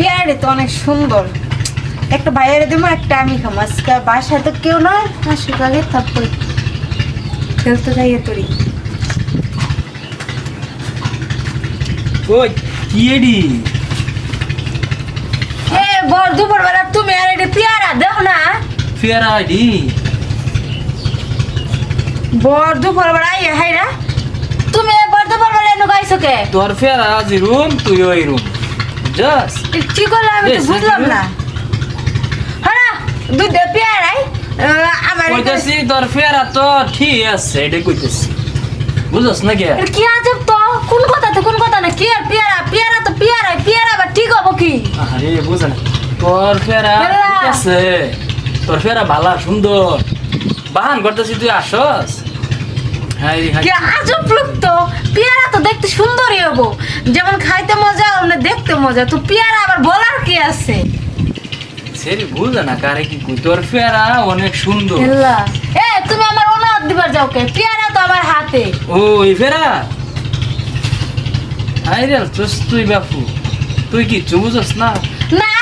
পেয়ারে তো অনেক সুন্দর। একটা ভাইয়ের দেবো একটা আমি খাব। আজকে বাসায় তো কেউ নয় আসুক আগে তারপর খেলতে যাই তোরই ওই কি এডি? এ বর দুপুর বেলা তুমি আর এটা পেয়ারা দেখো না? ফেরা আইডি? বর দুপুর বেলা ইয়ে হাইরা। তুমি বর দুপুর বেলা এনে গাইছো কে? তোর ফেরা আজ রুম তুই ওই রুম। জাস কি করলে? আমি তো বুঝলাম না। হ্যাঁ দুধ পেয়ারাই আমার কইতেছি তোর ফেরা তো ঠিক আছে এটা কইতেছি। না কে কি আজব তো? কোন কথা তো কোন কথা না? কি আর পেয়ারা? পেয়ারা তো পেয়ারাই পেয়ারা আবার ঠিক হব কি? আরে বুঝ না। তোর ফেরা। ঠিক আছে। তোর ফেরা ভালা সুন্দর। বাহান করতেছি তুই আসস? কি আজব লোক তো। পেয়ারা তো দেখতে সুন্দরই হব। যেমন খাইতে মজা অমনি দেখতে মজা তো পেয়ারা আবার বলার কি আছে? সেরি বুঝা না কারে কি কই তোর ফেরা অনেক সুন্দর। হেল্লা। এ তুমি আমার অনুরোধ দিবার যাও কে? পেয়ারা তো আমার হাতে। ও এই পেয়ারা? আইরে তুই বাপু তুই কি চুমুছস না? না